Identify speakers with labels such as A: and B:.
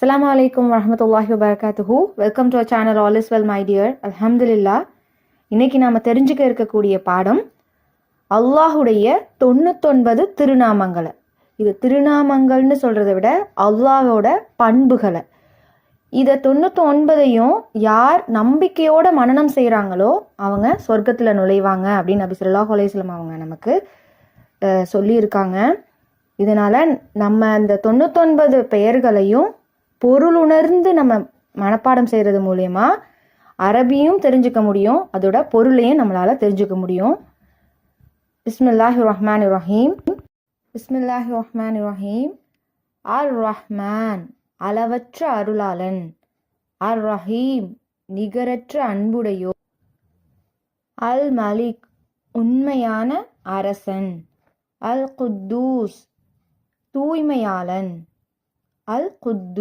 A: அஸ்ஸலாமு அலைக்கும் வரஹமத்துல்லாஹி வபரகாத்துஹு welcome to our channel all is well my dear அல்ஹம்துலில்லா இன்னைக்கு நாம் தெரிஞ்சுக்க இருக்கக்கூடிய பாடம் அல்லாஹுடைய தொண்ணூத்தொன்பது திருநாமங்களை. இது திருநாமங்கள்னு சொல்கிறத விட அல்லாஹோட பண்புகளை. இதை தொண்ணூற்றி ஒன்பதையும் யார் நம்பிக்கையோட மனநம் செய்கிறாங்களோ அவங்க சொர்க்கத்தில் நுழைவாங்க அப்படின்னு நபி ஸல்லல்லாஹு அலைஹி அவங்க நமக்கு சொல்லியிருக்காங்க. இதனால் நம்ம அந்த தொண்ணூத்தொன்பது பெயர்களையும் பொருளுணர்ந்து நம்ம மனப்பாடம் செய்கிறது மூலயமா அரபியும் தெரிஞ்சுக்க முடியும். அதோட பொருளையும் நம்மளால் தெரிஞ்சுக்க முடியும். பிஸ்மில்லாஹி ரஹ்மான் ரஹீம் பிஸ்மில்லாஹி ரஹ்மான் ரஹீம் அர் ரஹ்மான் அளவற்ற அருளாளன். அர் ரஹீம் நிகரற்ற அன்புடையோ அல் மலிக் உண்மையான அரசன். அல் குத்தூஸ் தூய்மையாளன். அல் குத்து